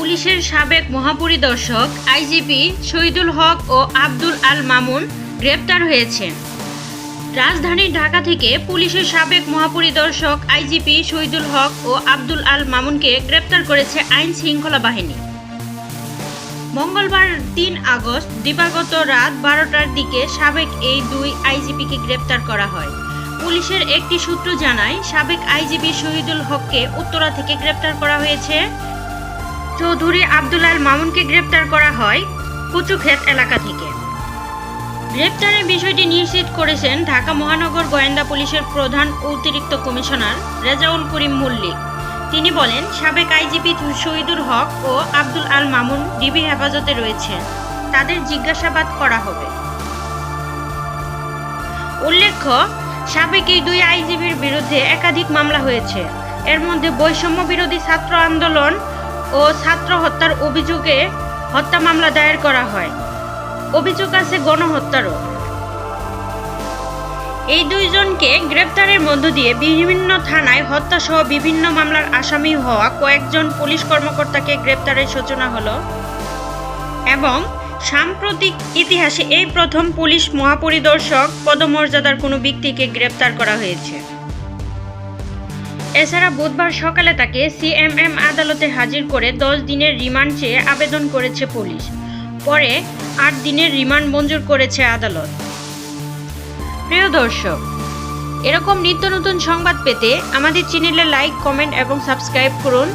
পুলিশের সাবেক মহাপরিদর্শক আইজিপি শহীদুল হক ও আব্দুল আল মামুন গ্রেপ্তার হয়েছে। রাজধানী ঢাকা থেকে পুলিশের সাবেক মহাপরিদর্শক আইজিপি শহীদুল হক ও আব্দুল আল মামুনকে গ্রেপ্তার করেছে আইন শৃঙ্খলা বাহিনী। মঙ্গলবার তিন আগস্ট দিবাগত রাত বারোটার দিকে সাবেক এই দুই আইজিপিকে গ্রেপ্তার করা হয়। পুলিশের একটি সূত্র জানায়, সাবেক আইজিপি শহীদুল হককে উত্তরা থেকে গ্রেপ্তার করা হয়েছে। চৌধুরী আল মামুনকে গ্রেপ্তার করা হয় কুচুক্ষেত এলাকা থেকে। গ্রেপ্তারের বিষয়টি নিশ্চিত করেছেন ঢাকা মহানগর গোয়েন্দা পুলিশের প্রধান অতিরিক্ত কমিশনার রেজাউল করিম মল্লিক। তিনি বলেন, সাবেক আইজিপি শহীদুল হক ও আব্দুল আল মামুন ডিবি হেফাজতে রয়েছে। তাদের জিজ্ঞাসাবাদ করা হবে। উল্লেখ্য, সাবেক এই দুই আইজিপির বিরুদ্ধে একাধিক মামলা হয়েছে। এর মধ্যে বৈষম্য বিরোধী ছাত্র আন্দোলন ও ছাত্র হত্যার অভিযোগে হত্যা মামলা দায়ের করা হয়। অভিযোগ আছে গণহত্যারও। এই দুইজনকে গ্রেপ্তারের মধ্য দিয়ে বিভিন্ন থানায় হত্যা সহ বিভিন্ন মামলার আসামি হওয়া কয়েকজন পুলিশ কর্মকর্তাকে গ্রেপ্তারের সূচনা হলো এবং সাম্প্রতিক ইতিহাসে এই প্রথম পুলিশ মহাপরিদর্শক পদমর্যাদার কোনো ব্যক্তিকে গ্রেপ্তার করা হয়েছে। এছাড়া বুধবার সকালে তাকে সিএমএম আদালতে হাজির করে দশ দিনের রিমান্ড চেয়ে আবেদন করেছে পুলিশ। পরে আট দিনের রিমান্ড মঞ্জুর করেছে আদালত। প্রিয় দর্শক, এরকম নিত্য নতুন সংবাদ পেতে আমাদের চ্যানেলে লাইক, কমেন্ট এবং সাবস্ক্রাইব করুন।